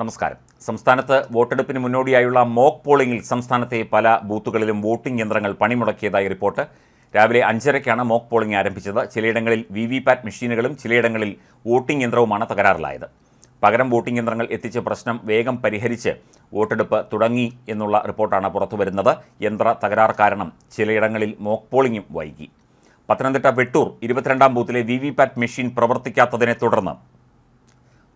നമസ്കാരം. സംസ്ഥാനത്ത് വോട്ടെടുപ്പിന് മുന്നോടിയായുള്ള മോക്ക് പോളിംഗിൽ സംസ്ഥാനത്തെ പല ബൂത്തുകളിലും വോട്ടിംഗ് യന്ത്രങ്ങൾ പണിമുടക്കിയതായി റിപ്പോർട്ട്. രാവിലെ അഞ്ചരയ്ക്കാണ് മോക്ക് പോളിംഗ് ആരംഭിച്ചത്. ചിലയിടങ്ങളിൽ വി വി പാറ്റ് മെഷീനുകളും ചിലയിടങ്ങളിൽ വോട്ടിംഗ് യന്ത്രവുമാണ് തകരാറിലായത്. പകരം വോട്ടിംഗ് യന്ത്രങ്ങൾ എത്തിച്ച പ്രശ്നം വേഗം പരിഹരിച്ച് വോട്ടെടുപ്പ് തുടങ്ങി എന്നുള്ള റിപ്പോർട്ടാണ് പുറത്തുവരുന്നത്. യന്ത്ര തകരാർ കാരണം ചിലയിടങ്ങളിൽ മോക്ക് പോളിംഗും വൈകി. പത്തനംതിട്ട വെട്ടൂർ ഇരുപത്തിരണ്ടാം ബൂത്തിലെ വി വി പാറ്റ് മെഷീൻ പ്രവർത്തിക്കാത്തതിനെ തുടർന്ന്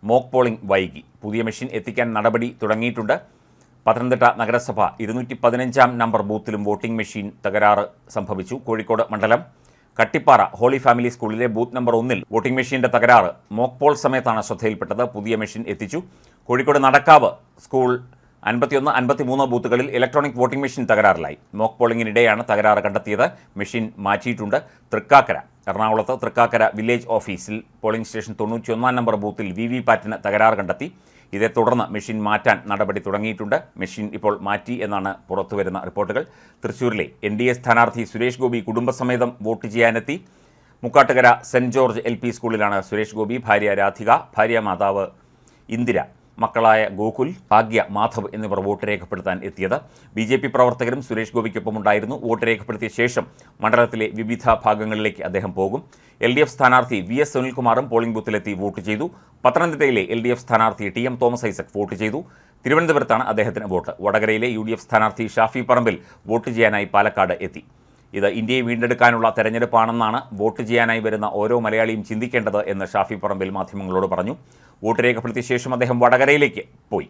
മോക്ക് പോളിംഗ് വൈകി. പുതിയ മെഷീൻ എത്തിക്കാൻ നടപടി തുടങ്ങിയിട്ടുണ്ട്. പത്തനംതിട്ട നഗരസഭ ഇരുന്നൂറ്റി പതിനഞ്ചാം നമ്പർ ബൂത്തിലും വോട്ടിംഗ് മെഷീൻ തകരാറ് സംഭവിച്ചു. കോഴിക്കോട് മണ്ഡലം കട്ടിപ്പാറ ഹോളി ഫാമിലി സ്കൂളിലെ ബൂത്ത് നമ്പർ ഒന്നിൽ വോട്ടിംഗ് മെഷീന്റെ തകരാറ് മോക്ക് പോൾ സമയത്താണ് ശ്രദ്ധയിൽപ്പെട്ടത്. പുതിയ മെഷീൻ എത്തിച്ചു. കോഴിക്കോട് നടക്കാവ് സ്കൂൾ അൻപത്തിയൊന്ന് അൻപത്തിമൂന്ന് ബൂത്തുകളിൽ ഇലക്ട്രോണിക് വോട്ടിംഗ് മെഷീൻ തകരാറിലായി. മോക്ക് പോളിംഗിനിടെയാണ് തകരാറ് കണ്ടെത്തിയത്. മെഷീൻ മാറ്റിയിട്ടുണ്ട്. തൃക്കാക്കര എറണാകുളത്ത് തൃക്കാക്കര വില്ലേജ് ഓഫീസിൽ പോളിംഗ് സ്റ്റേഷൻ തൊണ്ണൂറ്റിയൊന്നാം നമ്പർ ബൂത്തിൽ വി വി പാറ്റിന് തകരാറ് കണ്ടെത്തി. ഇതേ തുടർന്ന് മെഷീൻ മാറ്റാൻ നടപടി തുടങ്ങിയിട്ടുണ്ട്. മെഷീൻ ഇപ്പോൾ മാറ്റി എന്നാണ് പുറത്തുവരുന്ന റിപ്പോർട്ടുകൾ. തൃശ്ശൂരിലെ എൻ ഡി എ സ്ഥാനാർത്ഥി സുരേഷ് ഗോപി കുടുംബസമേതം vote ചെയ്യാനെത്തി. Mukkattukara saint George L P സ്കൂളിലാണ് സുരേഷ് ഗോപി ഭാര്യ രാധിക ഭാര്യ മാതാവ് ഇന്ദിര. മക്കളായ ഗോകുൽ ഭാഗ്യ മാധവ് എന്നിവർ വോട്ട് രേഖപ്പെടുത്താൻ എത്തിയത്. ബി ജെ പി പ്രവർത്തകരും സുരേഷ് ഗോപിക്കൊപ്പം ഉണ്ടായിരുന്നു. വോട്ട് രേഖപ്പെടുത്തിയ ശേഷം മണ്ഡലത്തിലെ വിവിധ ഭാഗങ്ങളിലേക്ക് അദ്ദേഹം പോകും. എൽ ഡി എഫ് സ്ഥാനാർത്ഥി വി എസ് സുനിൽകുമാറും പോളിംഗ് ബൂത്തിലെത്തി വോട്ട് ചെയ്തു. പത്തനംതിട്ടയിലെ എൽ ഡി എഫ് സ്ഥാനാർത്ഥി T M Thomas Isaac vote ചെയ്തു. തിരുവനന്തപുരത്താണ് അദ്ദേഹത്തിന് വോട്ട്. വടകരയിലെ യു ഡി എഫ് സ്ഥാനാർത്ഥി ഷാഫി പറമ്പിൽ വോട്ട് ചെയ്യാനായി പാലക്കാട് എത്തി. ഇത് ഇന്ത്യയെ വീണ്ടെടുക്കാനുള്ള തെരഞ്ഞെടുപ്പാണെന്നാണ് വോട്ട് ചെയ്യാനായി വരുന്ന ഓരോ മലയാളിയും ചിന്തിക്കേണ്ടത് എന്ന് ഷാഫി പറമ്പിൽ മാധ്യമങ്ങളോട് പറഞ്ഞു. വോട്ട് രേഖപ്പെടുത്തിയ ശേഷം അദ്ദേഹം വടകരയിലേക്ക് പോയി.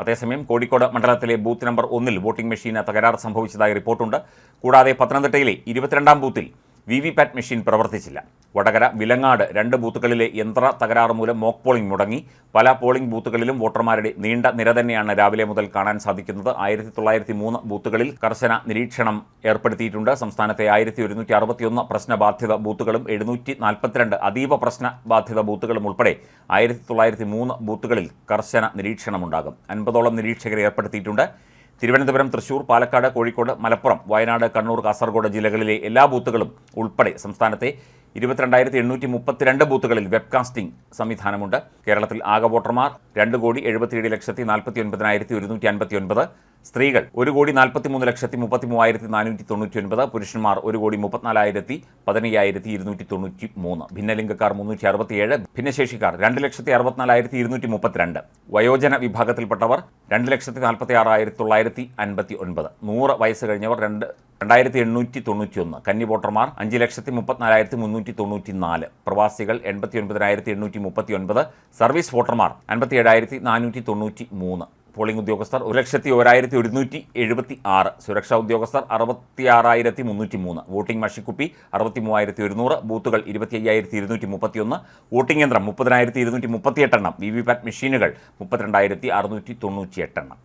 അതേസമയം കോഴിക്കോട് മണ്ഡലത്തിലെ ബൂത്ത് നമ്പർ ഒന്നിൽ വോട്ടിംഗ് മെഷീന് തകരാർ സംഭവിച്ചതായി റിപ്പോർട്ടുണ്ട്. കൂടാതെ പത്തനംതിട്ടയിലെ ഇരുപത്തിരണ്ടാം ബൂത്തിൽ വി വി പാറ്റ് മെഷീൻ പ്രവർത്തിച്ചില്ല. വടകര വിലങ്ങാട് രണ്ട് ബൂത്തുകളിലെ യന്ത്ര തകരാറ് മൂലം മോക്ക് പോളിംഗ് മുടങ്ങി. പല പോളിംഗ് ബൂത്തുകളിലും വോട്ടർമാരുടെ നീണ്ട നിര തന്നെയാണ് രാവിലെ മുതൽ കാണാൻ സാധിക്കുന്നത്. ആയിരത്തി തൊള്ളായിരത്തി മൂന്ന് ബൂത്തുകളിൽ കർശന നിരീക്ഷണം ഏർപ്പെടുത്തിയിട്ടുണ്ട്. സംസ്ഥാനത്തെ ആയിരത്തി ഒരുന്നൂറ്റി അറുപത്തിയൊന്ന് പ്രശ്നബാധിത ബൂത്തുകളും എഴുന്നൂറ്റി നാൽപ്പത്തിരണ്ട് അതീവ പ്രശ്നബാധിത ബൂത്തുകളും ഉൾപ്പെടെ ആയിരത്തി തൊള്ളായിരത്തി മൂന്ന് ബൂത്തുകളിൽ കർശന നിരീക്ഷണമുണ്ടാകും. അൻപതോളം നിരീക്ഷകരെ ഏർപ്പെടുത്തിയിട്ടുണ്ട്. തിരുവനന്തപുരം തൃശൂർ പാലക്കാട് കോഴിക്കോട് മലപ്പുറം വയനാട് കണ്ണൂർ കാസർഗോഡ് ജില്ലകളിലെ എല്ലാ ബൂത്തുകളും ഉൾപ്പെടെ സംസ്ഥാനത്തെ ഇരുപത്തിരണ്ടായിരത്തി എണ്ണൂറ്റി മുപ്പത്തിരണ്ട് ബൂത്തുകളിൽ വെബ്കാസ്റ്റിംഗ് സംവിധാനമുണ്ട്. കേരളത്തിൽ ആകെ വോട്ടർമാർ രണ്ട് കോടി എഴുപത്തിയേഴ് ലക്ഷത്തി നാൽപ്പത്തി ഒൻപതിനായിരത്തി ഒരുന്നൂറ്റി അൻപത്തി ഒൻപത് സ്ത്രീകൾ ഒരു കോടി നാൽപ്പത്തി മൂന്ന് ലക്ഷത്തി മുപ്പത്തി മൂവായിരത്തി നാനൂറ്റി തൊണ്ണൂറ്റി ഒൻപത് പുരുഷന്മാർ ഒരു കോടി മുപ്പത്തിനാലായിരത്തി പതിനയ്യായിരത്തി ഇരുന്നൂറ്റി തൊണ്ണൂറ്റി മൂന്ന് ഭിന്നലിംഗക്കാർ മുന്നൂറ്റി അറുപത്തിയേഴ് ഭിന്നശേഷിക്കാർ രണ്ട് ലക്ഷത്തി അറുപത്തിനാലായിരത്തി ഇരുന്നൂറ്റി മുപ്പത്തിരണ്ട്. വയോജന വിഭാഗത്തിൽപ്പെട്ടവർ രണ്ട് ലക്ഷത്തി നാൽപ്പത്തി ആറായിരത്തി തൊള്ളായിരത്തി അൻപത്തി ഒൻപത് നൂറ് വയസ്സ് കഴിഞ്ഞവർ രണ്ട് രണ്ടായിരത്തി എണ്ണൂറ്റി തൊണ്ണൂറ്റി ഒന്ന് കന്നി വോട്ടർമാർ അഞ്ച് ലക്ഷത്തി മുപ്പത്തിനാലായിരത്തി മുന്നൂറ്റി തൊണ്ണൂറ്റി നാല് പ്രവാസികൾ എൺപത്തി ഒൻപതിനായിരത്തി എണ്ണൂറ്റി മുപ്പത്തി ഒൻപത് സർവീസ് വോട്ടർമാർ അൻപത്തി ഏഴായിരത്തി നാനൂറ്റി തൊണ്ണൂറ്റി മൂന്ന് പോളിംഗ് ഉദ്യോഗസ്ഥർ ഒരു ലക്ഷത്തി ഒരായിരത്തി ഒരുന്നൂറ്റി എഴുപത്തി ആറ് സുരക്ഷാ ഉദ്യോഗസ്ഥർ അറുപത്തി ആറായിരത്തി മുന്നൂറ്റി മൂന്ന് വോട്ടിംഗ് മഷിക്കുപ്പി അറുപത്തി മൂവായിരത്തി ഒരുന്നൂറ് ബൂത്തുകൾ ഇരുപത്തി അയ്യായിരത്തി ഇരുന്നൂറ്റി മുപ്പത്തിയൊന്ന് വോട്ടിംഗ് യന്ത്രം മുപ്പതിനായിരത്തി ഇരുന്നൂറ്റി മുപ്പത്തിയെട്ടെണ്ണം വി വി പാറ്റ് മെഷീനുകൾ മുപ്പത്തിരണ്ടായിരത്തി അറുന്നൂറ്റി തൊണ്ണൂറ്റി എട്ടെണ്ണം